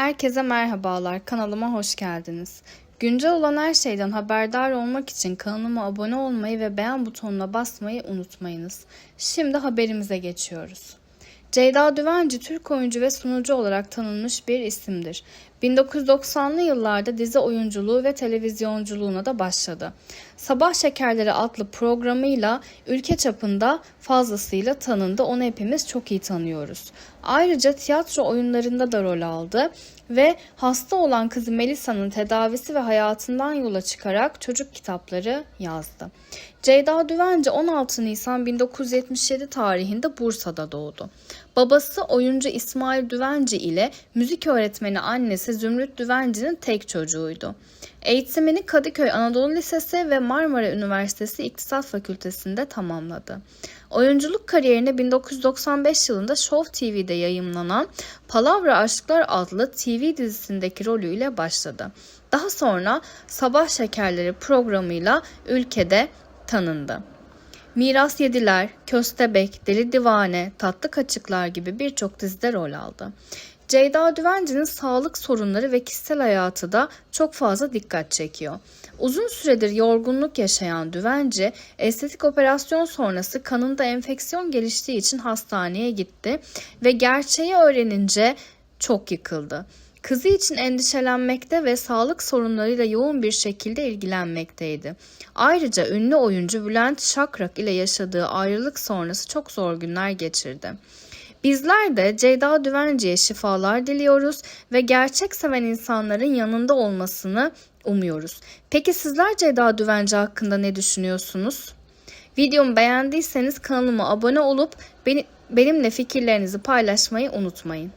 Herkese merhabalar, kanalıma hoş geldiniz. Güncel olan her şeyden haberdar olmak için kanalıma abone olmayı ve beğen butonuna basmayı unutmayınız. Şimdi haberimize geçiyoruz. Ceyda Düvenci Türk oyuncu ve sunucu olarak tanınmış bir isimdir. 1990'lı yıllarda dizi oyunculuğu ve televizyonculuğuna da başladı. Sabah Şekerleri adlı programıyla ülke çapında fazlasıyla tanındı. Onu hepimiz çok iyi tanıyoruz. Ayrıca tiyatro oyunlarında da rol aldı ve hasta olan kızı Melisa'nın tedavisi ve hayatından yola çıkarak çocuk kitapları yazdı. Ceyda Düvenci 16 Nisan 1977 tarihinde Bursa'da doğdu. Babası oyuncu İsmail Düvenci ile müzik öğretmeni annesi Zümrüt Düvenci'nin tek çocuğuydu. Eğitimini Kadıköy Anadolu Lisesi ve Marmara Üniversitesi İktisat Fakültesi'nde tamamladı. Oyunculuk kariyerine 1995 yılında Show TV'de yayımlanan Palavra Aşklar adlı TV dizisindeki rolüyle başladı. Daha sonra Sabah Şekerleri programıyla ülkede tanındı. Miras Yediler, Köstebek, Deli Divane, Tatlı Kaçıklar gibi birçok dizide rol aldı. Ceyda Düvenci'nin sağlık sorunları ve kişisel hayatı da çok fazla dikkat çekiyor. Uzun süredir yorgunluk yaşayan Düvenci, estetik operasyon sonrası kanında enfeksiyon geliştiği için hastaneye gitti ve gerçeği öğrenince çok yıkıldı. Kızı için endişelenmekte ve sağlık sorunlarıyla yoğun bir şekilde ilgilenmekteydi. Ayrıca ünlü oyuncu Bülent Şakrak ile yaşadığı ayrılık sonrası çok zor günler geçirdi. Bizler de Ceyda Düvenci'ye şifalar diliyoruz ve gerçek seven insanların yanında olmasını umuyoruz. Peki sizler Ceyda Düvenci hakkında ne düşünüyorsunuz? Videomu beğendiyseniz kanalıma abone olup beni, benimle fikirlerinizi paylaşmayı unutmayın.